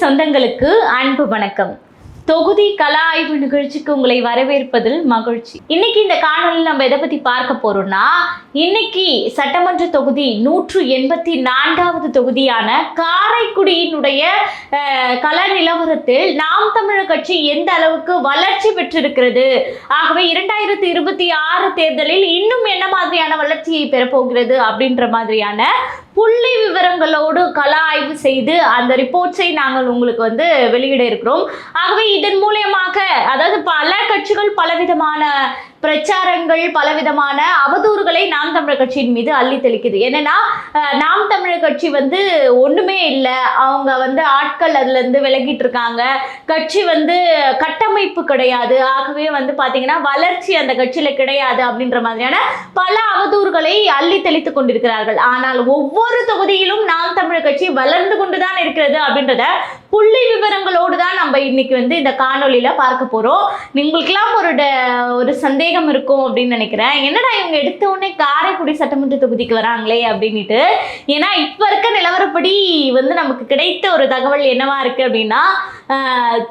சொந்தங்களுக்கு அன்பு வணக்கம். தொகுதி கலா ஆய்வு நிகழ்ச்சிக்கு உங்களை வரவேற்பதில் மகிழ்ச்சி. இன்னைக்கு இந்த காணொலியில் நம்ம எதை பத்தி பார்க்க போறோம்னா இன்னைக்கு சட்டமன்ற தொகுதி நூற்று எண்பத்தி நான்காவது தொகுதியான காரைக்குடியினுடைய கல நிலவரத்தில் நாம் தமிழர் கட்சி எந்த அளவுக்கு வளர்ச்சி பெற்றிருக்கிறது? ஆகவே இரண்டாயிரத்தி இருபத்தி ஆறு தேர்தலில் இன்னும் என்ன மாதிரியான வளர்ச்சியை பெறப்போகிறது அப்படின்ற மாதிரியான புள்ளி விவரங்களோடு கல ஆய்வு செய்து அந்த ரிப்போர்ட்ஸை நாங்கள் உங்களுக்கு வந்து வெளியிட இருக்கிறோம். ஆகவே இதன் மூலியமாக அதாவது பல கட்சிகள் பலவிதமான பிரச்சாரங்கள் பலவிதமான அவதூறுகளை நாம் தமிழர் கட்சியின் மீது அள்ளி தெளிக்குது. என்னன்னா நாம் தமிழர் கட்சி வந்து ஒண்ணுமே இல்லை. அவங்க வந்து ஆட்கள் அதுல இருந்து விலகிட்டு இருக்காங்க கட்சி வந்து கட்டமைப்பு கிடையாது. ஆகவே வந்து பாத்தீங்கன்னா வளர்ச்சி அந்த கட்சியில கிடையாது அப்படின்ற மாதிரியான பல அவதூறுகளை அள்ளி தெளித்துக் கொண்டிருக்கிறார்கள். ஆனால் ஒவ்வொரு தொகுதியிலும் நாம் தமிழர் கட்சி வளர்ந்து கொண்டுதான் இருக்கிறது அப்படின்றத புள்ளி விவரங்களோடு தான் நம்ம இன்னைக்கு வந்து இந்த காணொலியில பார்க்க போறோம். உங்களுக்கெல்லாம் ஒரு ட- ஒரு சந்தேகம் இருக்கும் அப்படின்னு நினைக்கிறேன். என்னடா இவங்க எடுத்த உடனே காரைக்குடி சட்டமன்ற தொகுதிக்கு வராங்களே அப்படின்ட்டு ஏன்னா இப்ப இருக்க நிலவரப்படி வந்து நமக்கு கிடைத்த ஒரு தகவல் என்னவா இருக்கு அப்படின்னா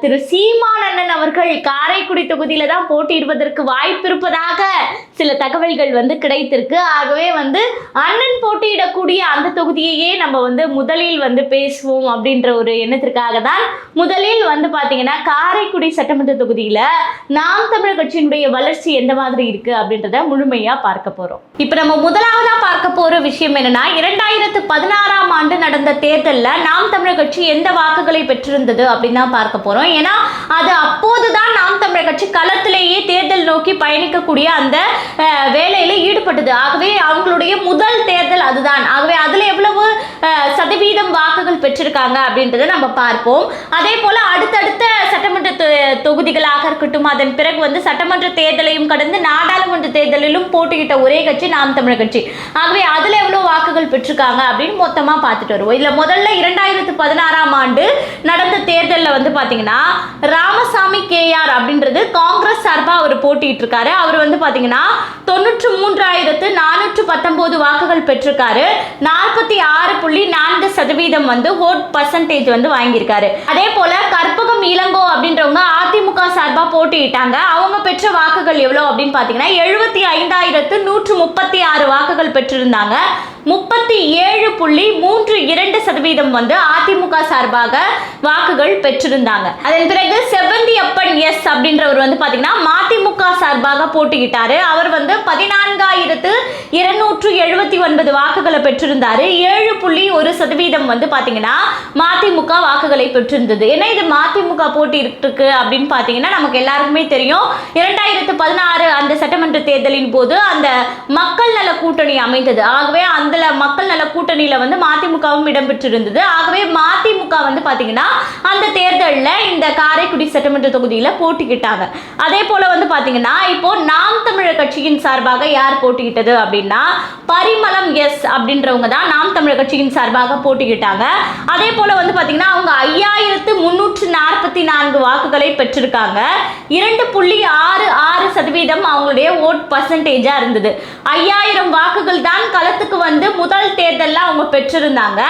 திரு சீமான் அண்ணன் அவர்கள் காரைக்குடி தொகுதியில தான் போட்டியிடுவதற்கு வாய்ப்பு இருப்பதாக சில தகவல்கள் வந்து கிடைத்திருக்கு. ஆகவே வந்து அண்ணன் போட்டியிடக்கூடிய அந்த தொகுதியையே நம்ம வந்து முதலில் வந்து பேசுவோம் அப்படின்ற ஒரு எண்ணத்திற்காக தான் முதலில் வந்து பாத்தீங்கன்னா காரைக்குடி சட்டமன்ற தொகுதியில நாம் தமிழர் கட்சியினுடைய வளர்ச்சி எந்த மாதிரி இருக்கு அப்படின்றத முழுமையா பார்க்க போறோம். இப்ப நம்ம முதலாவதா பார்க்க போற விஷயம் என்னன்னா இரண்டாயிரத்து பதினாறாம் ஆண்டு நடந்த தேர்தலில் நாம் தமிழர் கட்சி எந்த வாக்குகளை பெற்றிருந்தது அப்படின்னா தான் பார்க்க போறோம். ஏன்னா அது அப்போதுதான் நாம் தமிழர் கட்சி களத்திலேயே தேர்தல் நோக்கி பயணிக்கக்கூடிய அந்த வேலையில ஈடுபட்டது. ஆகவே அவங்களுடைய முதல் தேர்தல் அதுதான். ஆகவே அதுல எவ்வளவு சதவீதம் வாக்குகள் பெற்றிருக்காங்க அப்படின்றத நம்ம பார்ப்போம். அதே போல அடுத்தடுத்த சட்டமன்ற தொ- தொகுதிகளாக இருக்கட்டும் அதன் பிறகு வந்து சட்டமன்ற தேர்தலையும் கடந்து நாடாளுமன்ற தேர்தலிலும் போட்டியிட்ட ஒரே கட்சி நாம் தமிழர் கட்சி. ஆகவே அதுல எவ்வளவு வாக்குகள் பெற்றிருக்காங்க அப்படின்னு மொத்தமா பார்த்துட்டு வருவோம். இதுல முதல்ல இரண்டாயிரத்து பதினாறாம் ஆண்டு நடந்த தேர்தலில் வந்து பாத்தீங்கன்னா ராமசாமி கேஆர் அப்படின்றது காங்கிரஸ் சார்பா அவர் போட்டிட்டு இருக்காரு அவர் வந்து பாத்தீங்கன்னா தொண்ணூற்று மூன்றாயிரத்து நானூற்று பத்தொன்பது வாக்குகள் பெற்றிருக்காரு. நாற்பத்தி ஆறு புள்ளி நான்கு சதவீதம் வந்து ஓட் பர்சன்டேஜ் வந்து வாங்கியிருக்காரு. அதே போல கற்பகம் இளங்கோ அப்படின்றவங்க சார்பாக போட்டியிட்டாங்க. அவங்க பெற்ற வாக்குகள் எவ்வளோ அப்படின்னு பார்த்தீங்கன்னா எழுபத்தி ஐந்தாயிரத்து நூற்று முப்பத்தி ஆறு வாக்குகள் பெற்றிருந்தாங்க. முப்பத்தி ஏழு புள்ளி மூன்று இரண்டு சதவீதம் வந்து அதிமுக சார்பாக வாக்குகள் பெற்றிருந்தாங்க. அதன் பிறகு செவந்தி அப்பன் எஸ் அப்படின்றவர் வந்து பார்த்தீங்கன்னா மதிமுக சார்பாக போட்டியிட்டாரு. அவர் வந்து பதினான்காயிரத்து இருநூற்று எழுபத்தி ஒன்பது வாக்குகளை பெற்றிருந்தாரு. ஏழு புள்ளி ஒரு சதவீதம் வந்து பார்த்தீங்கன்னா மதிமுக வாக்குகளை பெற்றிருந்தது. ஏன்னா இது மதிமுக போட்டியிட்டு இருக்கு அப்படின்னு பார்த்தீங்கன்னா நமக்கு எல்லாருக்குமே தெரியும். இரண்டாயிரத்து பதினாறு அந்த சட்டமன்ற தேர்தலின் போது அந்த மக்கள் நல கூட்டணி அமைந்தது. ஆகவே அந்த மக்கள் நல கூட்டணியில வந்து மதிமுகவும் இடம்பெற்றிருந்தது. ஆகவே மதிமுக வந்து பாத்தீங்கன்னா அந்த தேர்தலில் இந்த காரைக்குடி சட்டமன்ற தொகுதியில் போட்டிக்கிட்டாங்க. அதே போல வந்து பாத்தீங்கன்னா இப்போ நாம் தமிழர் கட்சியின் சார்பாக யார் போட்டிக்கிட்டது அப்படின்னா பரிமளம் எஸ் அப்படின்றவங்க தான் நாம் தமிழர் கட்சியின் சார்பாக போட்டிக்கிட்டாங்க. அதே போல வந்து பாத்தீங்கன்னா அவங்க ஐயாயிரத்து முன்னூற்று நாற்பத்தி நான்கு வாக்குகளை பெற்றிருக்காங்க. இரண்டு புள்ளி ஆறு ஆறு சதவீதம் அவங்களுடைய ஓட் பர்சன்டேஜா இருந்தது. ஐயாயிரம் வாக்குகள் தான் களத்துக்கு வந்து முதல் தேர்தலில் அவங்க பெற்றிருந்தாங்க.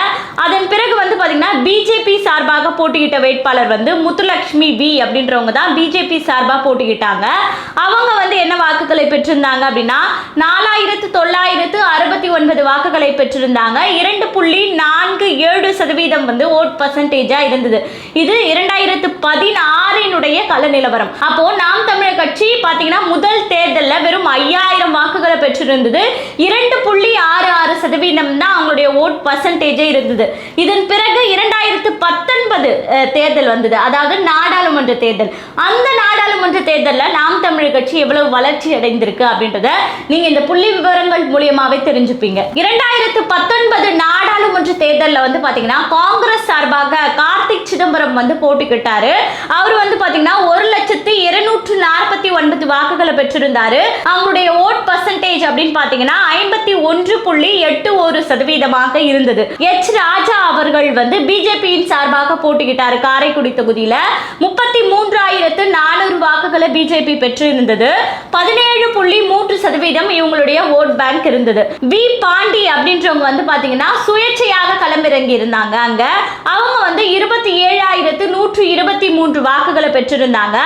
அதன் பிறகு வந்து பாத்தீங்கன்னா பிஜேபி சார்பாக போட்டியிட்ட வேட்பாளர் வந்து முத்துலட்சுமி வி அப்படின்றவங்க தான் பிஜேபி சார்பாக போட்டியிட்டாங்க. அவங்க வந்து என்ன வாக்குகளை பெற்றிருந்தாங்க அப்படின்னா நாலாயிரத்து தொள்ளாயிரத்து அறுபத்தி ஒன்பது வாக்குகளை பெற்றிருந்தாங்க. இரண்டு புள்ளி நான்கு ஏழு சதவீதம் வந்து ஓட் பர்சன்டேஜா இருந்தது. இது இரண்டாயிரத்து பதினாறினுடைய கள நிலவரம் அப்போ நாம் தமிழர் கட்சி பாத்தீங்கன்னா முதல் தேர்தலில் வெறும் ஐயாயிரம் வாக்குகளை பெற்றிருந்தது. இரண்டு புள்ளி ஆறு ஆறு சதவீதம் தான் அவங்களுடைய ஓட் பர்சன்டேஜே இருந்தது. இதன் பிறகு ரெண்டாயிரத்து பத்தொன்பது தேர்தல் வந்தது. அதாவது நாடாளுமன்ற தேர்தல். அந்த நாடாளுமன்ற தேர்தலில் நாம் தமிழர் கட்சி எவ்வளவு வளர்ச்சி அடைந்திருக்கு அப்படின்றத நீங்க இந்த புள்ளி விவரங்கள் மூலியமாவே தெரிஞ்சுப்பீங்க. இரண்டாயிரத்து பத்தொன்பது நாடாளுமன்ற தேர்தலில் வந்து பாத்தீங்கன்னா காங்கிரஸ் சார்பாக கார்த்திக் சிதம்பரம் வந்து போட்டிக்கிட்டாரு அவர் வந்து பாத்தீங்கன்னா ஒரு லட்சத்து இருநூற்று நாற்பத்தி ஒன்பது வாக்குகளை பெற்றிருந்தாரு. அவங்களுடைய ஓட் பர்சன்டேஜ் அப்படின்னு பாத்தீங்கன்னா ஐம்பத்தி ஒன்று புள்ளி எட்டு ஒரு சதவீதமாக இருந்தது. எச். ராஜா அவர்கள் வந்து பிஜேபி பிஜேபியின் சார்பாக போட்டியிட்டாரு காரைக்குடி தொகுதியில. முப்பத்தி மூன்றாயிரத்து நானூறு வாக்குகளை பிஜேபி பெற்று இருந்தது பதினேழு புள்ளி மூன்று சதவீதம் இவங்களுடைய ஓட் பேங்க் இருந்தது. வி பாண்டி அப்படின்றவங்க வந்து பாத்தீங்கன்னா சுயேட்சையாக களமிறங்கி இருந்தாங்க அங்க. அவங்க வந்து இருபத்தி ஏழாயிரத்து நூற்று இருபத்தி மூன்று வாக்குகளை பெற்றிருந்தாங்க.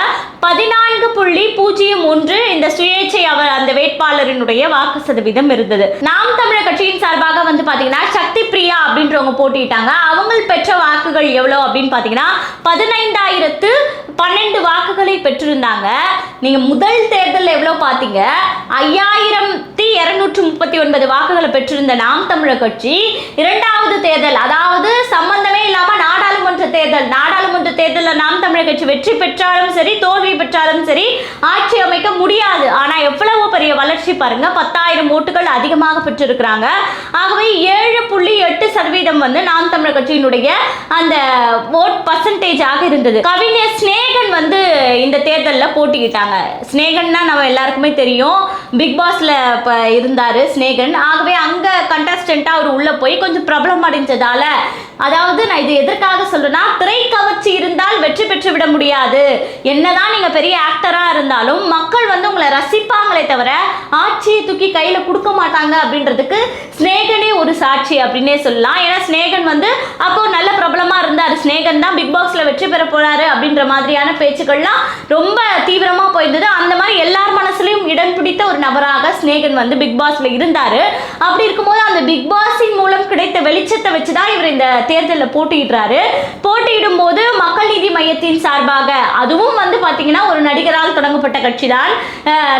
பதினான்கு புள்ளி பூஜ்ஜியம் ஒன்று இந்த சுயேட்சை அவர் அந்த வேட்பாளரினுடைய வாக்கு சதவீதம் இருந்தது. நாம் தமிழர் கட்சியின் சார்பாக வந்து பாத்தீங்கன்னா சக்தி பிரியா அப்படின்றவங்க போட்டிட்டாங்க அவங்க பெற்ற வாக்குகள் எவ்வளோ அப்படின்னு பார்த்தீங்கன்னா பதினைந்தாயிரத்து பன்னெண்டு வாக்குகளை பெற்றிருந்தாங்க. நீங்கள் முதல் தேர்தல் எவ்வளோ பார்த்தீங்க ஐயாயிரத்தி இருநூற்று முப்பத்தி ஒன்பது வாக்குகளை பெற்றிருந்த நாம் தமிழர் கட்சி இரண்டாவது தேர்தல் அதாவது சம்பந்தமே இல்லாம நாடாளுமன்ற தேர்தல் நாடாளுமன்ற தேர்தலில் நாம் தமிழர் கட்சி வெற்றி பெற்றாலும் சரி தோல்வி பெற்றாலும் சரி ஆட்சி அமைக்க முடியாது. ஆனால் எவ்வளவு பெரிய வளர்ச்சி பாருங்க. பத்தாயிரம் ஓட்டுகள் அதிகமாக பெற்றிருக்கிறாங்க. ஆகவே ஏழு புள்ளி எட்டு சதவீதம் வந்து நாம் தமிழர் கட்சியினுடைய அந்த ஓட் பர்சன்டேஜ் ஆக இருந்தது. கவிஞர் ஸ்னேகன் வந்து இந்த தேர்தலில் போட்டிக்கிட்டாங்க ஸ்னேகன்னா நம்ம எல்லாருக்குமே தெரியும். பிக் பாஸ்ல இப்போ இருந்தாரு ஸ்னேகன் ஆகவே அங்க கண்டஸ்டண்டா அவர் உள்ள போய் கொஞ்சம் பிரபலம் அடைஞ்சதால அதாவது நான் இது எதற்காக சொல்றேன்னா திரை கவர்ச்சி இருந்தால் வெற்றி பெற்று விட முடியாது. என்னதான் நீங்க பெரிய ஆக்டரா இருந்தாலும் மக்கள் வந்து உங்களை ரசிப்பாங்களே தவிர தவிர ஆட்சியை தூக்கி கையில கொடுக்க மாட்டாங்க அப்படின்றதுக்கு ஸ்னேகனே ஒரு சாட்சி அப்படின்னே சொல்லலாம். ஏன்னா ஸ்னேகன் வந்து அப்போ நல்ல பிரபலமா இருந்தார். ஸ்னேகன் தான் பிக் பாஸ்ல வெற்றி பெற போறாரு அப்படின்ற மாதிரியான பேச்சுக்கள்லாம் ரொம்ப தீவிரமா போயிருந்தது. அந்த மாதிரி எல்லார் மனசுலயும் இடம் பிடித்த ஒரு நபராக ஸ்னேகன் வந்து பிக் பாஸ்ல இருந்தாரு. அப்படி இருக்கும்போது அந்த பிக் பாஸின் மூலம் கிடைத்த வெளிச்சத்தை வச்சுதான் இவர் இந்த தேர்தலில் போட்டியிடுறாரு. போட்டியிடும் போது மக்கள் நீதி மையத்தின் சார்பாக அதுவும் வந்து பாத்தீங்கன்னா ஒரு நடிகரால் தொடங்கப்பட்ட கட்சி தான்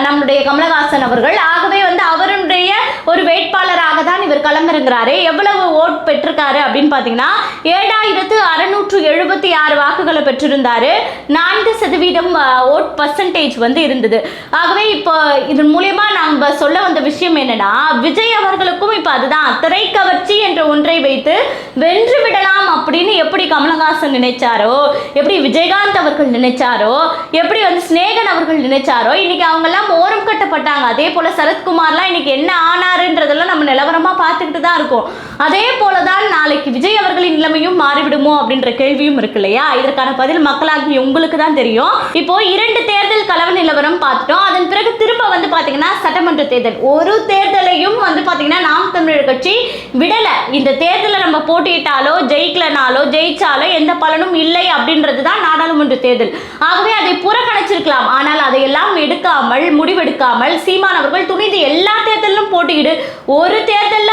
நம்முடைய கமலஹாசன் அவர்கள் ஆகவே வந்து அவருடைய ஒரு வேட்பாளராக தான் இவர் களமிறங்குறாரு. எவ்வளவு ஓட் பெற்றிருக்காரு அப்படின்னு பார்த்தீங்கன்னா ஏழாயிரத்து அறுநூற்று எழுபத்தி ஆறு வாக்குகளை பெற்றிருந்தாரு. நான்கு சதவீதம் ஓட் பர்சன்டேஜ் வந்து இருந்தது. ஆகவே இப்போ இதன் மூலியமா நாங்க சொல்ல வந்த விஷயம் என்னன்னா விஜய் அவர்களுக்கும் இப்போ அதுதான் திரைக்கவர்ச்சி என்ற ஒன்றை வைத்து வென்று விடலாம் அப்படின்னு எப்படி கமலஹாசன் நினைச்சாரோ எப்படி விஜயகாந்த் அவர்கள் நினைச்சாரோ எப்படி வந்து சிநேகன் அவர்கள் நினைச்சாரோ இன்னைக்கு அவங்க எல்லாம் ஓரம் கட்டப்பட்டாங்க அதே போல சரத்குமார்லாம் இன்னைக்கு என்ன ஆனாருன்றதெல்லாம் நம்ம நிலவரமா பார்த்துக்கிட்டு தான் இருக்கோம். அதே போலதான் நாளைக்கு விஜய் அவர்களின் நிலைமையும் மாறிவிடுமோ அப்படின்ற கேள்வியும் இருக்கு இல்லையா? இதற்கான பதில் மக்களாகி உங்களுக்கு தான் தெரியும். இப்போ இரண்டு தேர்தல் கலவ நிலவரம் பார்த்துட்டோம். அதன் பிறகு திரும்ப வந்து பாத்தீங்கன்னா சட்டமன்ற தேர்தல். ஒரு தேர்தலையும் வந்து பாத்தீங்கன்னா நாம் தமிழர் கட்சி விடல. இந்த தேர்தலில் நம்ம போட்டியிட்டாலோ ஜெயிக்கலனாலோ ஜெயிச்சாலோ எந்த பலனும் இல்லை அப்படின்றது தான் நாடாளுமன்ற தேர்தல். ஆகவே அதை புறக்கணிச்சிருக்கலாம். ஆனால் அதையெல்லாம் எடுக்காமல் முடிவெடுக்காமல் சீமான் அவர்கள் துணிந்து எல்லா தேர்தலிலும் போட்டியிடு. ஒரு தேர்தலில்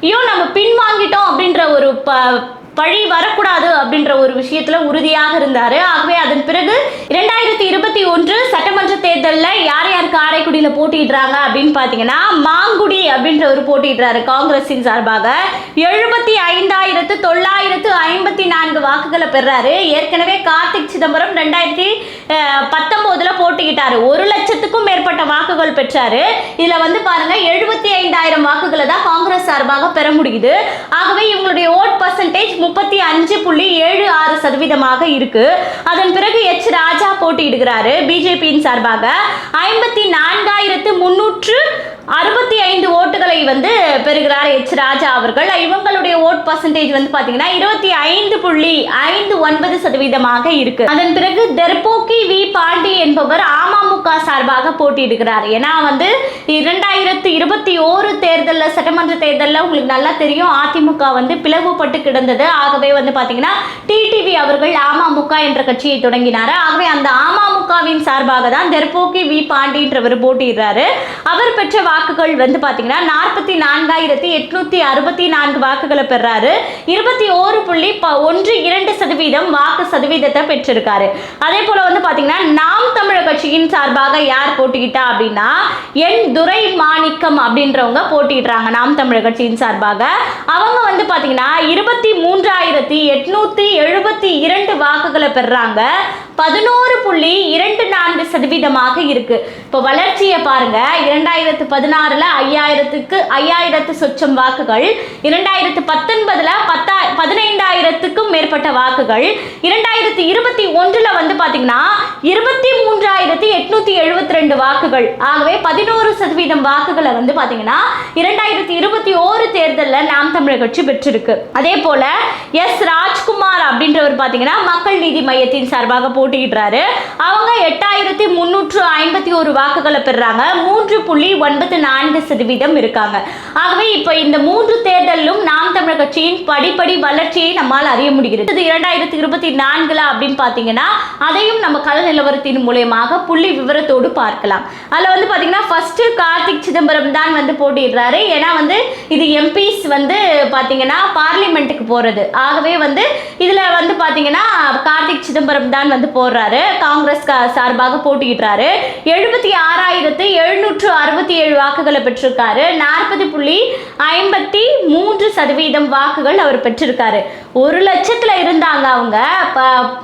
ஐயோ நம்ம பின்வாங்கிட்டோம் அப்படின்ற ஒரு ப பழி வரக்கூடாது அப்படின்ற ஒரு விஷயத்துல உறுதியாக இருந்தாரு. ஆகவே அதன் பிறகு இரண்டாயிரத்தி இருபத்தி ஒன்று சட்டமன்ற தேர்தலில் யார் யார் காரைக்குடியில் போட்டியிடுறாங்க அப்படின்னு பார்த்தீங்கன்னா மாங்குடி அப்படின்ற ஒரு போட்டியிடுறாரு காங்கிரஸின் சார்பாக. எழுபத்தி ஐந்தாயிரத்து தொள்ளாயிரத்து ஐம்பத்தி நான்கு வாக்குகளை பெறாரு. ஏற்கனவே கார்த்திக் சிதம்பரம் ரெண்டாயிரத்தி பத்தொன்பதுல போட்டிக்கிட்டாரு ஒரு லட்சத்துக்கும் மேற்பட்ட வாக்குகள் பெற்றாரு. இதுல வந்து பாருங்க எழுபத்தி ஐந்தாயிரம் வாக்குகளை தான் காங்கிரஸ் சார்பாக பெற முடியுது. ஆகவே இவங்களுடைய ஓட் பர்சன்டேஜ் முப்பத்தி அஞ்சு புள்ளி ஏழு ஆறு சதவீதமாக இருக்கு. அதன் பிறகு எச் ராஜா போட்டியிடுகிறாரு. பிஜேபியின் சார்பாக ஐம்பத்தி நான்காயிரத்து முன்னூற்று அறுபத்தி ஐந்து ஓட்டுகளை வந்து பெறுகிறார் எச் ராஜா அவர்கள். இவங்களுடைய ஓட் பர்சன்டேஜ் வந்து பாத்தீங்கன்னா இருபத்தி ஐந்து புள்ளி ஐந்து ஒன்பது சதவீதமாக இருக்கு. அதன் பிறகு தெற்போக்கி வி பாண்டி என்பவர் அமமுக சார்பாக போட்டியிடுகிறார். ஏன்னா வந்து இரண்டாயிரத்தி இருபத்தி ஓரு தேர்தலில் சட்டமன்ற தேர்தலில் உங்களுக்கு நல்லா தெரியும் அதிமுக வந்து பிளவுபட்டு கிடந்தது. ஆகவே வந்து பாத்தீங்கன்னா டிடிவி அவர்கள் அமமுக என்ற கட்சியை தொடங்கினார். ஆகவே அந்த அமமுகவின் சார்பாக தான் தெற்போக்கி வி பாண்டின்றவர் போட்டியிடுறாரு. அவர் பெற்ற வாக்குகள் வந்து பாத்தீங்கன்னா நாற்பத்தி நான்காயிரத்தி எட்நூற்றி அறுபத்தி நான்கு வாக்குகளை பெறாரு. இருபத்தி ஓரு புள்ளி ப- ஒன்று இரண்டு சதவீதம் வாக்கு சதவீதத்தை பெற்றிருக்காரு. அதே போல வந்து பாத்தீங்கன்னா நாம் தமிழர் கட்சியின் சார்பாக யார் போட்டிக்கிட்டா அப்படின்னா என் துரை மாணிக்கம் அப்படின்றவங்க போட்டிடுறாங்க நாம் தமிழர் கட்சியின் சார்பாக. அவங்க வந்து பாத்தீங்கன்னா இருபத்தி மூன்றாயிரத்தி எட்நூத்தி எழுபத்தி இரண்டு வாக்குகளை பெறாங்க. பதினோரு புள்ளி இரண்டு நான்கு சதவீதமாக இருக்கு. இப்போ வளர்ச்சியை பாருங்க. இரண்டாயிரத்து பதினாறுல ஐயாயிரத்துக்கு ஐயாயிரத்து சொச்சம் வாக்குகள் இரண்டாயிரத்து பத்தொன்பதுல பத்து பதினைந்தாயிரத்துக்கும் மேற்பட்ட வாக்குகள். இரண்டாயிரத்தி இருபத்தி ஒன்றுல வந்து பாத்தீங்கன்னா இருபத்தி மூன்றாயிரத்தி எட்நூத்தி எழுபத்தி ரெண்டு வாக்குகள். ஆகவே பதினோரு சதவீதம் வாக்குகளை வந்து பாத்தீங்கன்னா இரண்டாயிரத்தி இருபத்தி ஓரு தேர்தலில் நாம் தமிழர் கட்சி பெற்றிருக்கு. அதே போல எஸ் ராஜ்குமார் அப்படின்றவர் பாத்தீங்கன்னா மக்கள் நீதி மையத்தின் சார்பாக போட்டியிடுறாரு. அவங்க எட்டாயிரத்தி முன்னூற்று ஐம்பத்தி ஒரு வாக்குகளை பெறுறாங்க மூன்று புள்ளி ஒன்பது நான்கு சதவீதம் இருக்காங்க. ஆகவே இப்போ இந்த மூன்று தேர்தலிலும் நாம் தமிழர் கட்சியின் படி படிப்படி வளர்ச்சியை நம்மால் அறிய முடிகிறது. இது இரண்டாயிரத்தி இருபத்தி நான்குல அப்படின்னு பார்த்தீங்கன்னா அதையும் நம்ம கள நிலவரத்தின் மூலயமாக புள்ளி விவரத்தோடு பார்க்கலாம். அதில் வந்து பார்த்தீங்கன்னா ஃபர்ஸ்ட் கார்த்திக் சிதம்பரம் தான் வந்து போட்டிடுறாரு ஏன்னா வந்து இது எம்பிஸ் வந்து பார்த்தீங்கன்னா பார்லிமெண்ட்டுக்கு போகிறது ஆகவே வந்து இதில் வந்து பார்த்தீங்கன்னா கார்த்திக் சிதம்பரம் தான் வந்து போடுறாரு. காங்கிரஸ் சார்பாக போட்டியிடுறாரு. எழுபத்தி ஆறாயிரத்து எழுநூற்று அறுபத்தி ஏழு வாக்குகளை பெற்றிருக்காரு. நாற்பது புள்ளி ஐம்பத்தி மூன்று சதவீதம் வாக்குகள் அவர் பெற்றிருக்காரு. ஒரு லட்சத்துல இருந்தாங்க அவங்க.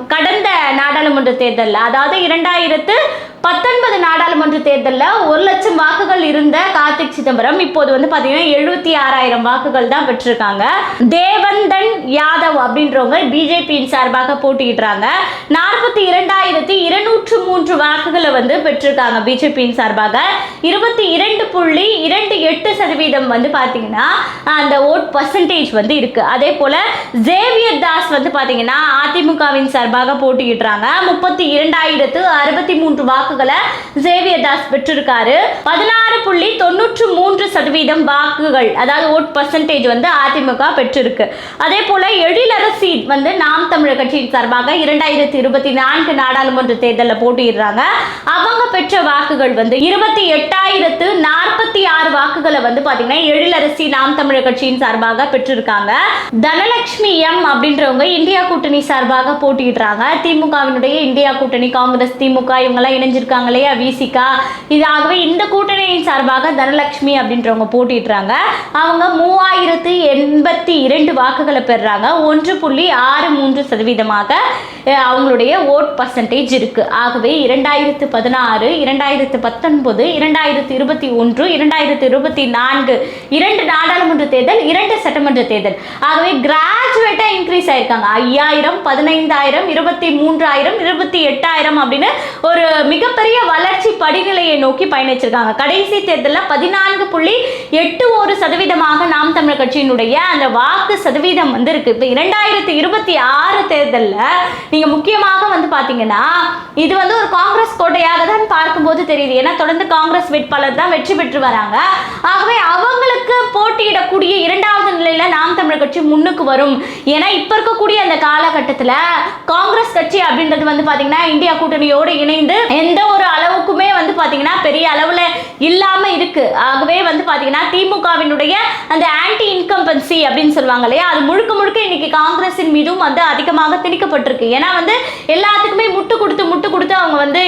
கடந்த நாடாளுமன்ற தேர்தலில். அதாவது இரண்டாயிரத்து பத்தொன்பது நாடாளுமன்ற தேர்தலில் ஒரு லட்சம் வாக்குகள் இருந்த கார்த்திக் சிதம்பரம் இப்போது வந்து பார்த்தீங்கன்னா எழுபத்தி ஆறாயிரம் வாக்குகள் தான் பெற்றிருக்காங்க. தேவந்தன் யாதவ் அப்படின்றவங்க பிஜேபியின் சார்பாக போட்டியிடுறாங்க. நாற்பத்தி இரண்டாயிரத்தி இருநூற்று மூன்று வாக்குகளை வந்து பெற்றிருக்காங்க பிஜேபியின் சார்பாக. இருபத்தி இரண்டு புள்ளி இரண்டு எட்டு சதவீதம் வந்து பார்த்தீங்கன்னா அந்த ஓட் பர்சன்டேஜ் வந்து இருக்கு. அதே போல ஜேவியர் தாஸ் வந்து பார்த்தீங்கன்னா அதிமுகவின் சார்பாக போட்டியிடுறாங்க. முப்பத்தி இரண்டாயிரத்து அறுபத்தி மூன்று வாக்கு வாக்குகளை சேவியர் தாஸ் பெற்றிருக்காரு. பதினாறு புள்ளி தொண்ணூற்று மூன்று சதவீதம் வாக்குகள் அதாவது ஓட் பர்சன்டேஜ் வந்து அதிமுக பெற்றிருக்கு. அதே போல எழிலரசி வந்து நாம் தமிழர் கட்சியின் சார்பாக இரண்டாயிரத்தி இருபத்தி நான்கு நாடாளுமன்ற தேர்தலில் போட்டியிடுறாங்க. அவங்க பெற்ற வாக்குகள் வந்து இருபத்தி எட்டாயிரத்து நாற்பத்தி ஆறு வாக்குகளை வந்து பாத்தீங்கன்னா எழிலரசி நாம் தமிழர் கட்சியின் சார்பாக பெற்றிருக்காங்க. தனலட்சுமி எம் அப்படின்றவங்க இந்தியா கூட்டணி சார்பாக போட்டியிடுறாங்க. திமுகவினுடைய இந்தியா கூட்டணி காங்கிரஸ் திமுக இவங்கெல்லாம் செஞ்சுருக்காங்க இல்லையா விசிகா இதாகவே இந்த கூட்டணியின் சார்பாக தனலட்சுமி அப்படின்றவங்க போட்டிடுறாங்க அவங்க மூவாயிரத்து எண்பத்தி இரண்டு வாக்குகளை பெறுறாங்க. ஒன்று புள்ளி ஆறு மூன்று சதவீதமாக அவங்களுடைய ஓட் பர்சன்டேஜ் இருக்குது ஆகவே இரண்டாயிரத்து பதினாறு இரண்டாயிரத்து பத்தொன்பது இரண்டாயிரத்து இருபத்தி ஒன்று இரண்டாயிரத்து இருபத்தி நான்கு இரண்டு நாடாளுமன்ற தேர்தல் இரண்டு சட்டமன்ற தேர்தல். ஆகவே கிராஜுவேட்டாக இன்க்ரீஸ் ஆயிருக்காங்க. ஐயாயிரம் பதினைந்தாயிரம் இருபத்தி மூன்றாயிரம் இருபத்தி எட்டாயிரம் அப்படின்னு ஒரு மிக மிகப்பெரிய வளர்ச்சி படிநிலையை நோக்கி பயணிச்சிருக்காங்க. கடைசி தேர்தலில் பதினான்கு புள்ளி எட்டு ஒரு சதவீதமாக நாம் தமிழர் கட்சியினுடைய அந்த வாக்கு சதவீதம் வந்து இருக்கு இப்போ இரண்டாயிரத்தி இருபத்தி ஆறு தேர்தலில் நீங்கள் முக்கியமாக வந்து பார்த்தீங்கன்னா இது வந்து ஒரு காங்கிரஸ் கோட்டையாக தான் பார்க்கும்போது தெரியுது. ஏன்னா தொடர்ந்து காங்கிரஸ் வேட்பாளர் தான் வெற்றி பெற்று வராங்க. ஆகவே அவங்களுக்கு போட்டியிடக்கூடிய இரண்டாவது நிலையில் நாம் தமிழர் கட்சி முன்னுக்கு வரும். ஏன்னா இப்போ இருக்கக்கூடிய அந்த காலகட்டத்தில் காங்கிரஸ் கட்சி அப்படின்றது வந்து பார்த்தீங்கன்னா இந்தியா கூட்டணியோடு இணைந்து எந்த எந்த ஒரு அளவுக்குமே வந்து பார்த்தீங்கன்னா பெரிய அளவில் இல்லாமல் இருக்கு. ஆகவே வந்து பார்த்தீங்கன்னா திமுகவினுடைய அந்த ஆன்டி இன்கம்பன்சி அப்படின்னு சொல்லுவாங்க இல்லையா? அது முழுக்க முழுக்க இன்னைக்கு காங்கிரஸின் மீதும் வந்து அதிகமாக திணிக்கப்பட்டிருக்கு. ஏன்னா வந்து எல்லாத்துக்குமே முட்டு கொடுத்து முட்டு வந்து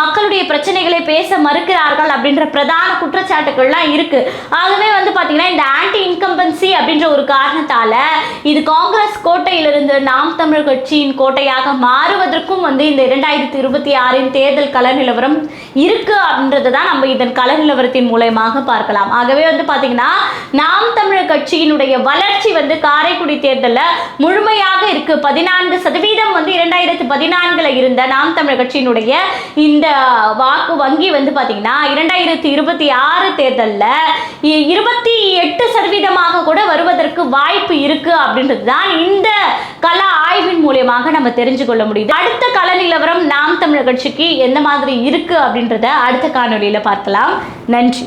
மக்களுடைய பிரச்சனைகளை பேச மறுக்கிறார்கள் அப்படின்ற பிரதான குற்றச்சாட்டுகள்லாம் இருக்கு. ஆகவே வந்து பார்த்தீங்கன்னா இந்த ஆன்டி இன்கம்பன்சி அப்படின்ற ஒரு காரணத்தால இது காங்கிரஸ் கோட்டையிலிருந்து நாம் தமிழர் கட்சியின் கோட்டையாக மாறுவதற்கும் வந்து இந்த இரண்டாயிரத்தி இருபத்தி ஆறின் தேர்தல் கள நிலவரம் இருக்கு அப்படின்றத தான் நம்ம இதன் கள நிலவரத்தின் மூலயமாக பார்க்கலாம். ஆகவே வந்து பார்த்தீங்கன்னா நாம் தமிழர் கட்சியினுடைய வளர்ச்சி வந்து காரைக்குடி தேர்தலில் முழுமையாக இருக்கு. பதினான்கு சதவீதம் வந்து இரண்டாயிரத்து பதினான்குல இருந்த நாம் தமிழர் கட்சியினுடைய இந்த வாக்கு வங்கி வந்து பார்த்தீங்கன்னா இரண்டாயிரத்தி இருபத்தி ஆறு தேர்தலில் இருபத்தி எட்டு சதவீதமாக கூட வருவதற்கு வாய்ப்பு இருக்கு அப்படின்றது தான் இந்த கல ஆய்வின் மூலியமாக நம்ம தெரிஞ்சு கொள்ள முடியுது. அடுத்த கல நிலவரம் நாம் தமிழர் கட்சிக்கு எந்த மாதிரி இருக்கு அப்படின்றத அடுத்த காணொளியில பார்க்கலாம். நன்றி.